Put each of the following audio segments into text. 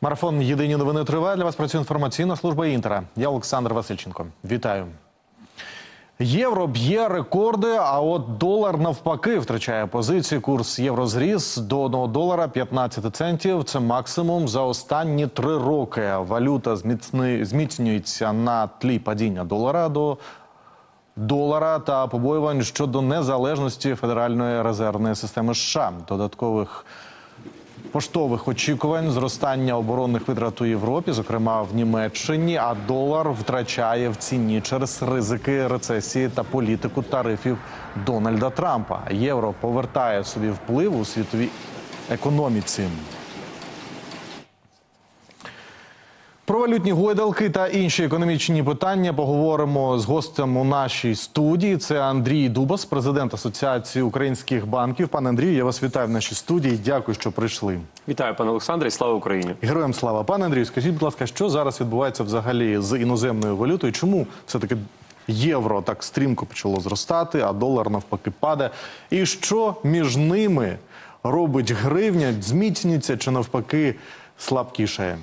Марафон Єдині новини триває. Для вас працює інформаційна служба Інтера. Я Олександр Васильченко. Вітаю. Євро б'є рекорди, а от долар навпаки втрачає позиції. Курс євро зріс до 1 долара 15 центів. Це максимум за останні три роки. Валюта зміцни- зміцнюється на тлі падіння долара до долара та побоювань щодо незалежності Федеральної резервної системи США. Додаткових поштових очікувань зростання оборонних витрат у Європі, зокрема в Німеччині, а долар втрачає в ціні через ризики рецесії та політику тарифів Дональда Трампа. Євро повертає собі вплив у світовій економіці. Про валютні гойдалки та інші економічні питання поговоримо з гостем у нашій студії. Це Андрій Дубас, президент Асоціації українських банків. Пане Андрію, я вас вітаю в нашій студії. Дякую, що прийшли. Вітаю, пане Олександре, і слава Україні. Героям слава. Пане Андрію, скажіть, будь ласка, що зараз відбувається взагалі з іноземною валютою? Чому все-таки євро так стрімко почало зростати, а долар навпаки падає? І що між ними робить гривня, зміцнюється чи навпаки слабкішає?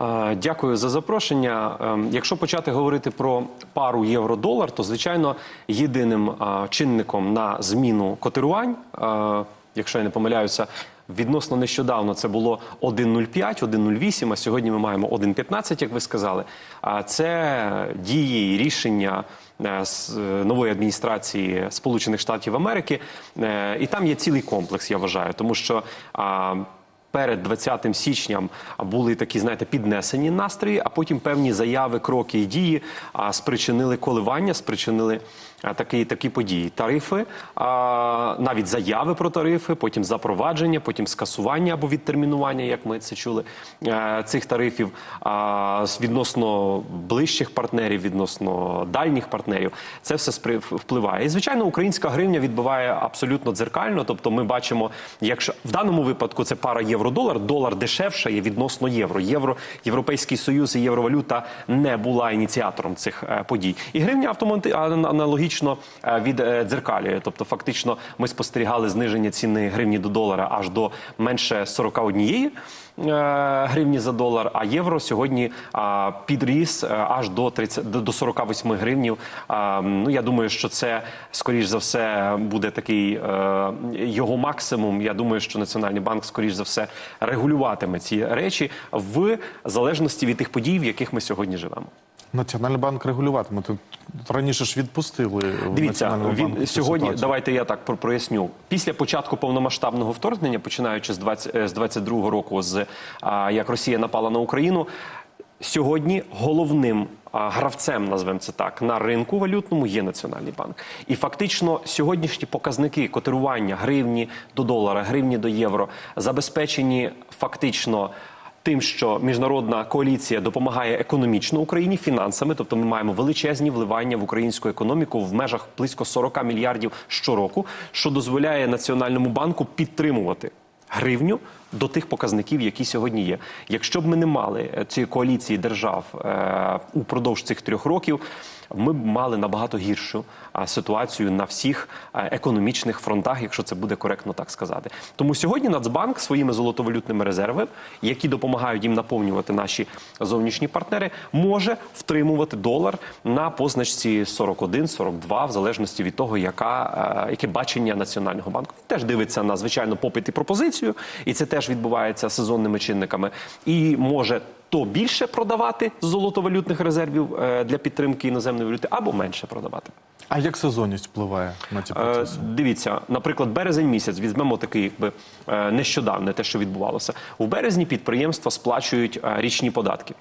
Е, Дякую за запрошення. Ем, Якщо почати говорити про пару євро-долар, то звичайно єдиним е, чинником на зміну котирувань, е, якщо я не помиляюся, відносно нещодавно це було 1,05, 1,08, а сьогодні ми маємо 1,15, як ви сказали. А це дії і рішення. е, е, нової адміністрації Сполучених Штатів Америки, Е, і там є цілий комплекс, я вважаю, тому що перед 20 січням були такі, знаєте, піднесені настрої, а потім певні заяви, кроки і дії спричинили коливання, спричинили такі, такі події. Тарифи, а, навіть заяви про тарифи, потім запровадження, потім скасування або відтермінування, як ми це чули, е, цих тарифів а, відносно ближчих партнерів, відносно дальніх партнерів. Це все впливає. І звичайно, українська гривня відбиває абсолютно дзеркально. Тобто, ми бачимо, якщо в даному випадку це пара євро-долар, долар дешевше є відносно євро. Євро, Європейський Союз і євровалюта не була ініціатором цих е, подій. І гривня автомати аналогічно від е. Тобто, фактично, ми спостерігали зниження ціни гривні до долара аж до менше 41 е, гривні за долар, а євро сьогодні підріс е, аж до 30, до до 48 гривнів. Ну я думаю, що це скоріш за все буде такий його максимум. Я думаю, що Національний банк скоріш за все регулюватиме ці речі в залежності від тих подій, в яких ми сьогодні живемо. Національний банк регулюватиме. Тут раніше ж відпустили Дивіться, він сьогодні. ситуацію. Давайте я так проясню. Після початку повномасштабного вторгнення, починаючи з 20, е, з 22 року, з а, як Росія напала на Україну. Сьогодні головним а, гравцем, назвемо це так, на ринку валютному є Національний банк. І фактично сьогоднішні показники котирування гривні до долара, гривні до євро забезпечені фактично тим, що міжнародна коаліція допомагає економічно Україні фінансами, тобто ми маємо величезні вливання в українську економіку в межах близько 40 мільярдів щороку, що дозволяє Національному банку підтримувати гривню до тих показників, які сьогодні є. Якщо б ми не мали е, цієї коаліції держав е, упродовж цих трьох років, ми б мали набагато гіршу ситуацію на всіх економічних фронтах, якщо це буде коректно так сказати. Тому сьогодні Нацбанк своїми золотовалютними резервами, які допомагають їм наповнювати наші зовнішні партнери, може втримувати долар на позначці 41-42, в залежності від того, яка яке бачення національного банку. Теж дивиться на звичайно попит і пропозицію, і це теж відбувається сезонними чинниками, і може. То більше продавати з золотовалютних резервів е, для підтримки іноземної валюти, або менше продавати. А як сезонність впливає на ці Е, процеси? Дивіться, наприклад, березень місяць візьмемо такий, якби е, нещодавне те, що відбувалося. У березні підприємства сплачують річні податки.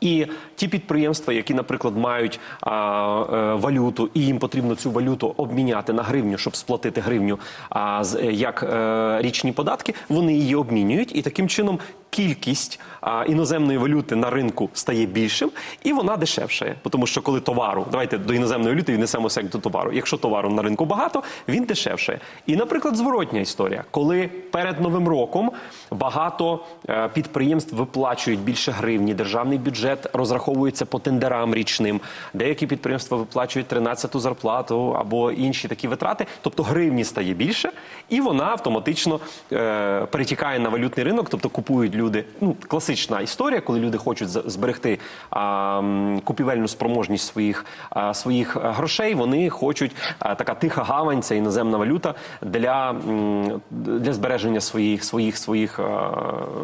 І ті підприємства, які, наприклад, мають а, е, валюту, і їм потрібно цю валюту обміняти на гривню, щоб сплатити гривню а, як е, річні податки, вони її обмінюють, і таким чином кількість іноземної валюти на ринку стає більшим, і вона дешевшає. Тому що коли товару, давайте до іноземної валюти віднесемо як до товару. Якщо товару на ринку багато, він дешевшає. І, наприклад, зворотня історія, коли перед новим роком багато е, підприємств виплачують більше гривні, державний бюджет розраховується по тендерам річним. Деякі підприємства виплачують 13-ту зарплату або інші такі витрати. Тобто гривні стає більше, і вона автоматично е, перетікає на валютний ринок, тобто купують люди люди. Ну, класична історія, коли люди хочуть зберегти а, купівельну спроможність своїх, а, своїх грошей. Вони хочуть а, така тиха гавань, це іноземна валюта для, для збереження своїх своїх своїх а,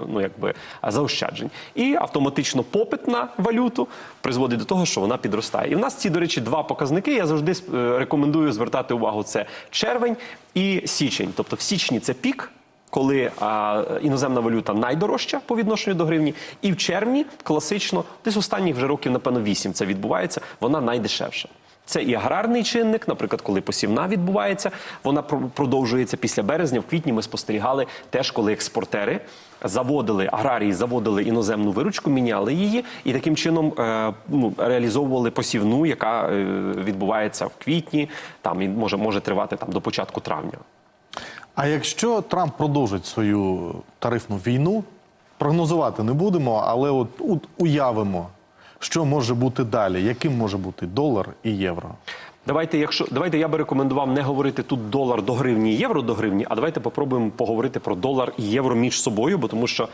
ну якби заощаджень. І автоматично попит на валюту призводить до того, що вона підростає. І в нас ці, до речі, два показники. Я завжди е, рекомендую звертати увагу: це червень і січень. Тобто в січні це пік. Коли а, іноземна валюта найдорожча по відношенню до гривні, і в червні класично, десь останніх вже років, напевно, 8 це відбувається, вона найдешевша. Це і аграрний чинник, наприклад, коли посівна відбувається, вона про- продовжується після березня. В квітні ми спостерігали теж, коли експортери заводили аграрії, заводили іноземну виручку, міняли її і таким чином е, ну, реалізовували посівну, яка е, відбувається в квітні, там і може, може тривати там до початку травня. А якщо Трамп продовжить свою тарифну війну, прогнозувати не будемо, але от, уявимо, що може бути далі, яким може бути долар і євро. Давайте, якщо давайте я би рекомендував не говорити тут долар до гривні, євро до гривні, а давайте попробуємо поговорити про долар і євро між собою, бо тому що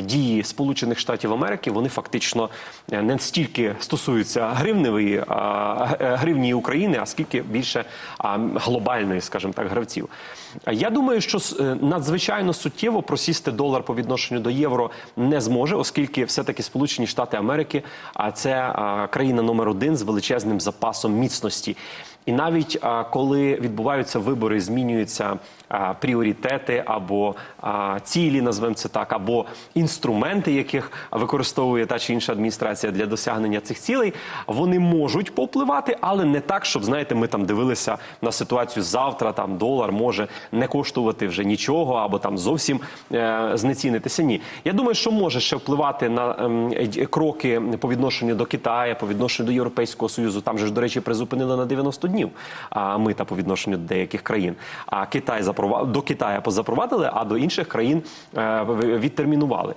дії Сполучених Штатів Америки вони фактично е, не стільки стосуються гривневої е, гривні України, а скільки більше глобальної, скажімо так, гравців. Я думаю, що е, надзвичайно суттєво просісти долар по відношенню до євро не зможе, оскільки все-таки Сполучені Штати Америки, а це країна номер один з величезним запасом міцності. І навіть коли відбуваються вибори, змінюються пріоритети або цілі, назвемо це так, або інструменти, яких використовує та чи інша адміністрація для досягнення цих цілей, вони можуть повпливати, але не так, щоб знаєте, ми там дивилися на ситуацію завтра. Там долар може не коштувати вже нічого, або там зовсім е, знецінитися. Ні, я думаю, що може ще впливати на е, кроки по відношенню до Китаю, по відношенню до Європейського союзу. Там же ж, до речі, призупинили на 90 днів а, мита по відношенню до деяких країн. А Китай запровад... до Китаю позапровадили, а до інших країн е, в- відтермінували.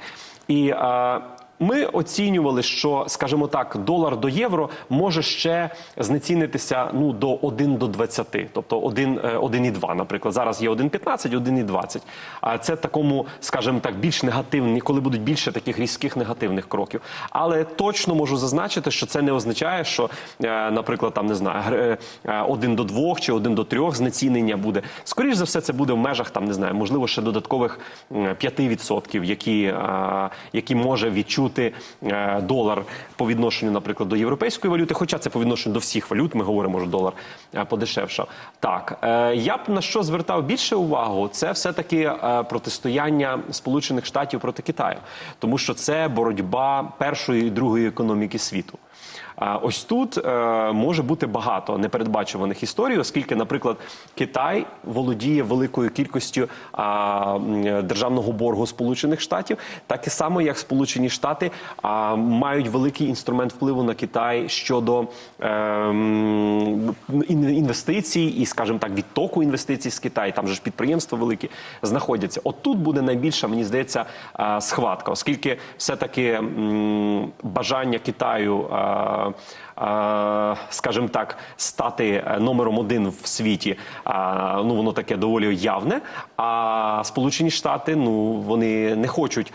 І е, ми оцінювали, що, скажімо так, долар до євро може ще знецінитися ну до 1 до 20, тобто 1, е, 1,2, наприклад. Зараз є 1,15, 1,20. А це такому, скажімо так, більш негативні, коли будуть більше таких різких негативних кроків. Але точно можу зазначити, що це не означає, що, е, наприклад, там не знаю, гр- е, 1 до 2 чи 1 до 3 знецінення буде. Скоріше за все, це буде в межах там, не знаю, можливо, ще додаткових м, 5%, які, е, які може відчути е, долар по відношенню, наприклад, до європейської валюти. Хоча це по відношенню до всіх валют, ми говоримо, що долар е, подешевшав. Так, е, я б на що звертав більше увагу, це все-таки протистояння Сполучених Штатів проти Китаю, тому що це боротьба першої і другої економіки світу. Ось тут е, може бути багато непередбачуваних історій, оскільки, наприклад, Китай володіє великою кількістю державного боргу Сполучених Штатів, так і само, як Сполучені Штати мають великий інструмент впливу на Китай щодо е, інвестицій і, скажімо так, відтоку інвестицій з Китаю. Там же ж підприємства великі знаходяться. От тут буде найбільша, мені здається, схватка, оскільки все-таки бажання Китаю. А, Скажімо так, стати е, номером один в світі, ну воно таке доволі явне. А Сполучені Штати, ну вони не хочуть,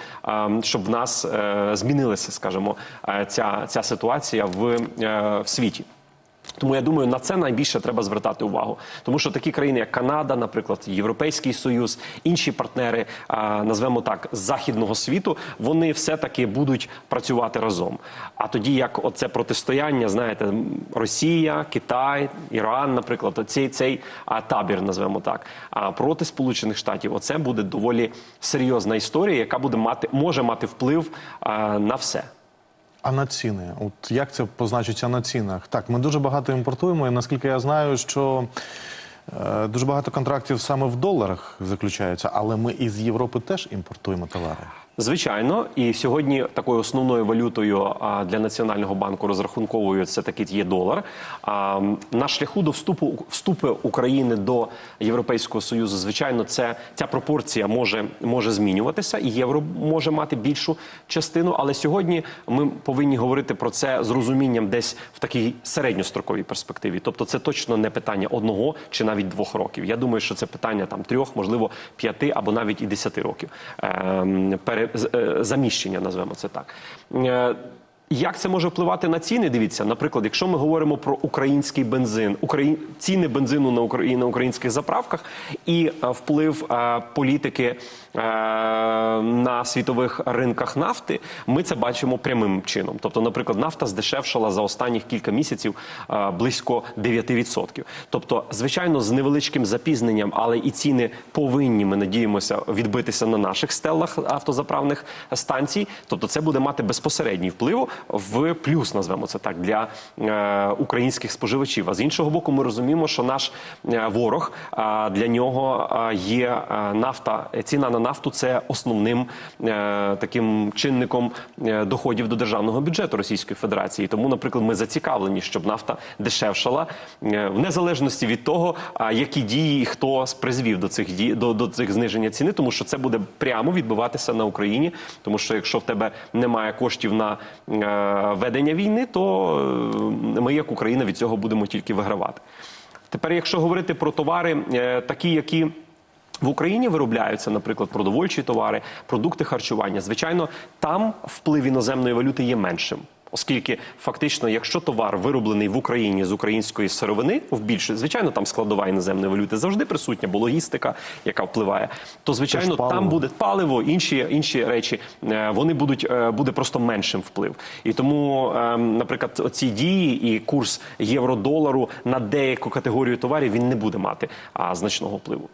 щоб в нас е, змінилася, скажімо, е, ця, ця ситуація в, е, в світі. Тому я думаю, на це найбільше треба звертати увагу, тому що такі країни, як Канада, наприклад, Європейський Союз, інші партнери, назвемо так, західного світу, вони все-таки будуть працювати разом. А тоді як оце протистояння, знаєте, Росія, Китай, Іран, наприклад, оцей цей табір, назвемо так, а проти Сполучених Штатів, оце буде доволі серйозна історія, яка буде мати може мати вплив на все. А на ціни? От як це позначиться на цінах? Так, ми дуже багато імпортуємо, і наскільки я знаю, що е, дуже багато контрактів саме в доларах заключаються, але ми із Європи теж імпортуємо товари. Звичайно, і сьогодні такою основною валютою для національного банку розрахунковою це таки є долар. На шляху до вступу вступу України до Європейського союзу, звичайно, це ця пропорція може може змінюватися, і євро може мати більшу частину. Але сьогодні ми повинні говорити про це з розумінням десь в такій середньостроковій перспективі. Тобто, це точно не питання одного чи навіть двох років. Я думаю, що це питання там трьох, можливо, п'яти або навіть і десяти років. Ем, пере- заміщення, назвемо це так. Е, Як це може впливати на ціни? Дивіться, наприклад, якщо ми говоримо про український бензин, Украї... ціни бензину на, Украї... на українських заправках і е, вплив е, політики е, на світових ринках нафти, ми це бачимо прямим чином. Тобто, наприклад, нафта здешевшала за останніх кілька місяців е, близько 9%. Тобто, звичайно, з невеличким запізненням, але і ціни повинні, ми надіємося, відбитися на наших стелах автозаправних станцій. Тобто, це буде мати безпосередній вплив в плюс, назвемо це так, для е, українських споживачів. А з іншого боку, ми розуміємо, що наш е, ворог для нього є е, нафта. Ціна на нафту це основним е, таким чинником е, доходів до державного бюджету Російської Федерації. Тому, наприклад, ми зацікавлені, щоб нафта дешевшала е, в незалежності від того, які дії і хто призвів до цих дій до, до цих зниження ціни, тому що це буде прямо відбиватися на Україні. Тому що якщо в тебе немає коштів на ведення війни, то ми, як Україна, від цього будемо тільки вигравати. Тепер, якщо говорити про товари, такі, які в Україні виробляються, наприклад, продовольчі товари, продукти харчування. Звичайно, там вплив іноземної валюти є меншим. Оскільки фактично, якщо товар вироблений в Україні з української сировини, в більше, звичайно, там складова іноземної валюти завжди присутня, бо логістика, яка впливає, то звичайно Теж там буде паливо, інші, інші речі, е, вони будуть е, буде просто меншим вплив. І тому, е, наприклад, ці дії і курс євро-долару на деяку категорію товарів він не буде мати значного впливу.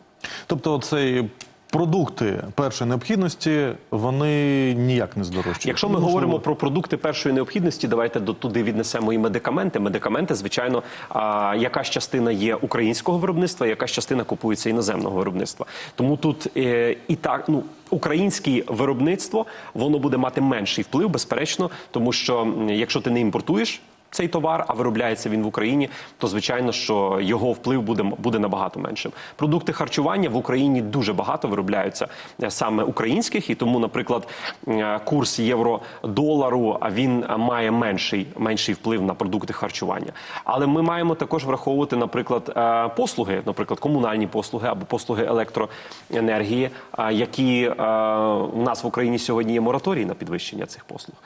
Тобто, цей продукти першої необхідності вони ніяк не здорожчують. Якщо ми Можливо, говоримо про продукти першої необхідності, давайте до туди віднесемо і медикаменти. Медикаменти, звичайно, а, якась частина є українського виробництва, якась частина купується іноземного виробництва. Тому тут е, і так, ну. Українське виробництво воно буде мати менший вплив, безперечно, тому що якщо ти не імпортуєш цей товар, а виробляється він в Україні, то звичайно, що його вплив буде буде набагато меншим. Продукти харчування в Україні дуже багато виробляються е, саме українських, і тому, наприклад, е, курс євро-долару він е, має менший менший вплив на продукти харчування. Але ми маємо також враховувати, наприклад, послуги, наприклад, комунальні послуги або послуги електроенергії, які у нас в Україні сьогодні є мораторій на підвищення цих послуг.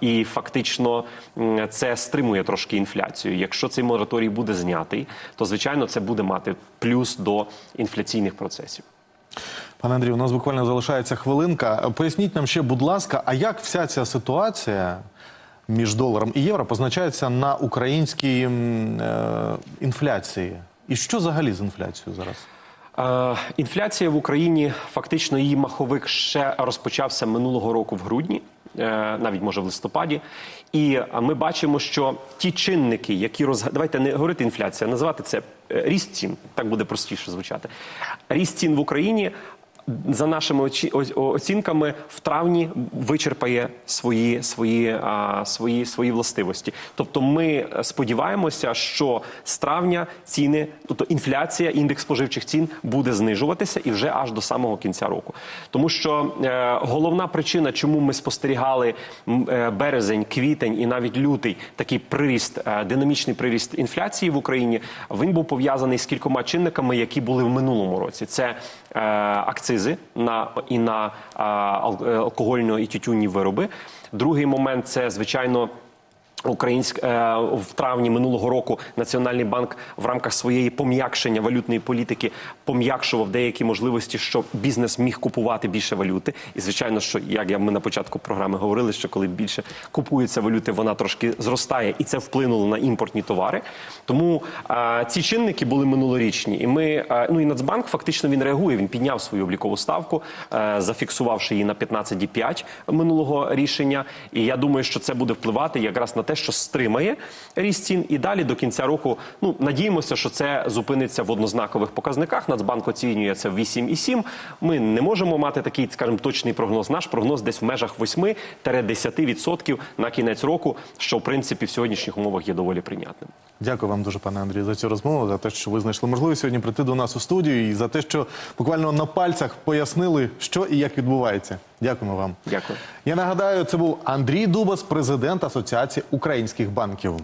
І фактично м, це стримує трошки інфляцію. Якщо цей мораторій буде знятий, то звичайно це буде мати плюс до інфляційних процесів. Пане Андрію, у нас буквально залишається хвилинка. Поясніть нам ще, будь ласка, а як вся ця ситуація між доларом і євро позначається на українській е, інфляції? І що взагалі з інфляцією зараз? Е, Інфляція в Україні фактично її маховик ще розпочався минулого року в грудні, навіть може в листопаді. І е, ми бачимо, що ті чинники, які роз... давайте не говорити інфляція, називати це е, ріст цін, так буде простіше звучати. Ріст цін в Україні. За нашими оцінками, в травні вичерпає свої, свої, свої, свої властивості. Тобто, ми сподіваємося, що з травня ціни, тобто інфляція, індекс споживчих цін буде знижуватися і вже аж до самого кінця року. Тому що е, головна причина, чому ми спостерігали е, березень, квітень і навіть лютий такий приріст, е, динамічний приріст інфляції в Україні, він був пов'язаний з кількома чинниками, які були в минулому році. Це е, акцизи на і на е, ал- алкогольні і тютюнні вироби. Другий момент це звичайно. Українськ е, в травні минулого року Національний банк в рамках своєї пом'якшення валютної політики пом'якшував деякі можливості, щоб бізнес міг купувати більше валюти. І звичайно, що як ми на початку програми говорили, що коли більше купується валюти, вона трошки зростає, і це вплинуло на імпортні товари. Тому е, ці чинники були минулорічні, і ми е, ну і Нацбанк фактично він реагує. Він підняв свою облікову ставку, е, зафіксувавши її на 15,5 минулого рішення. І я думаю, що це буде впливати якраз на те, що стримає ріст цін. І далі до кінця року, ну надіємося, що це зупиниться в однознакових показниках. Нацбанк оцінює це в 8,7. Ми не можемо мати такий, скажімо, точний прогноз. Наш прогноз десь в межах 8-10% на кінець року, що в принципі в сьогоднішніх умовах є доволі прийнятним. Дякую вам дуже, пане Андрію, за цю розмову, за те, що ви знайшли можливість сьогодні прийти до нас у студію і за те, що буквально на пальцях пояснили, що і як відбувається. Дякуємо вам. Дякую. Я нагадаю, це був Андрій Дубас, президент Асоціації українських банків.